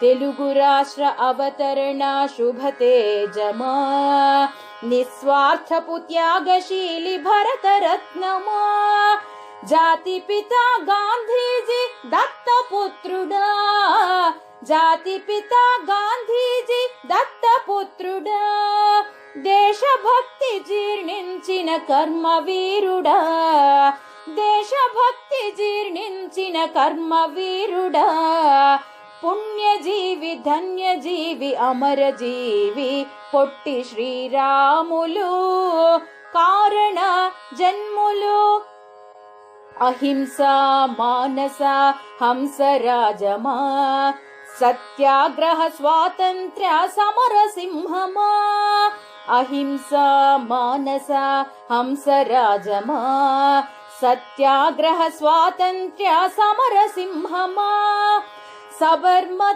తెలుగు రాష్ట్ర అవతరణ శుభతేజమా నిస్వార్థపు త్యాగశీలి భరతరత్నమా జాతి పిత గాంధీజీ దత్తపుత్రుడా జాతి పిత గాంధీజీ దత్తపుత్రుడా దేశభక్తి జీర్ణించిన కర్మవీరుడా దేశభక్తి జీర్ణించిన కర్మవీరుడా పుణ్యజీవి ధన్యజీవి అమరజీవి పొట్టి శ్రీరాములు. కారణ జన్ములు. అహింస మానస హంస రాజమా. సత్యాగ్రహ స్వాతంత్ర్య సమర సింహమా. అహింస మానస హంస రాజమా. సత్యాగ్రహ స్వాతంత్ర్య సమర సింహమా. सबर्मति